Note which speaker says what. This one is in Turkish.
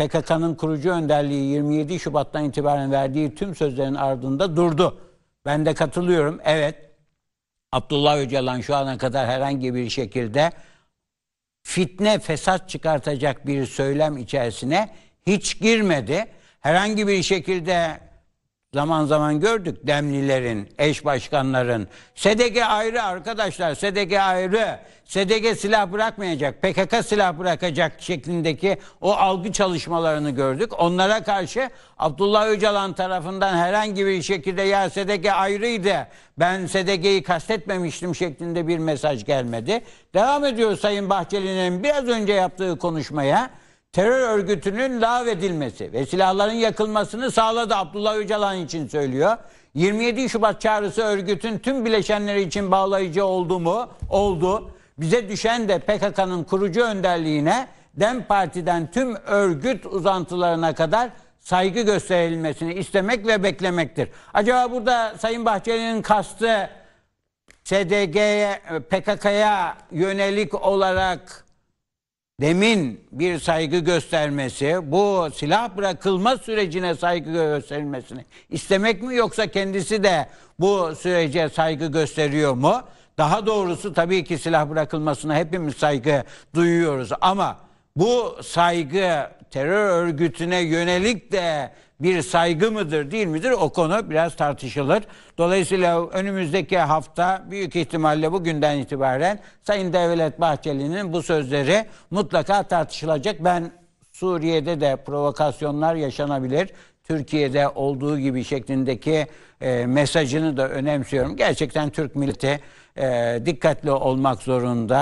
Speaker 1: PKK'nın kurucu önderliği 27 Şubat'tan itibaren verdiği tüm sözlerin ardında durdu. Ben de katılıyorum. Evet. Abdullah Öcalan şu ana kadar herhangi bir şekilde fitne, fesat çıkartacak bir söylem içerisine hiç girmedi. Herhangi bir şekilde zaman zaman gördük Demlilerin, eş başkanların. SDG ayrı arkadaşlar, SDG ayrı. SDG silah bırakmayacak, PKK silah bırakacak şeklindeki o algı çalışmalarını gördük. Onlara karşı Abdullah Öcalan tarafından herhangi bir şekilde ya SDG ayrıydı, ben SDG'yi kastetmemiştim şeklinde bir mesaj gelmedi. Devam ediyor Sayın Bahçeli'nin biraz önce yaptığı konuşmaya terör örgütünün lağvedilmesi ve silahların yakılmasını sağladı Abdullah Öcalan için söylüyor. 27 Şubat çağrısı örgütün tüm bileşenleri için bağlayıcı oldu mu? Oldu. Bize düşen de PKK'nın kurucu önderliğine DEM Parti'den tüm örgüt uzantılarına kadar saygı gösterilmesini istemek ve beklemektir. Acaba burada Sayın Bahçeli'nin kastı SDG'ye, PKK'ya yönelik olarak demin bir saygı göstermesi, bu silah bırakılma sürecine saygı gösterilmesini istemek mi yoksa kendisi de bu sürece saygı gösteriyor mu? Daha doğrusu tabii ki silah bırakılmasına hepimiz saygı duyuyoruz ama bu saygı terör örgütüne yönelik de bir saygı mıdır değil midir o konu biraz tartışılır. Dolayısıyla önümüzdeki hafta büyük ihtimalle bugünden itibaren Sayın Devlet Bahçeli'nin bu sözleri mutlaka tartışılacak. Ben Suriye'de de provokasyonlar yaşanabilir. Türkiye'de olduğu gibi şeklindeki e, mesajını da önemsiyorum. Gerçekten Türk milleti e, dikkatli olmak zorunda.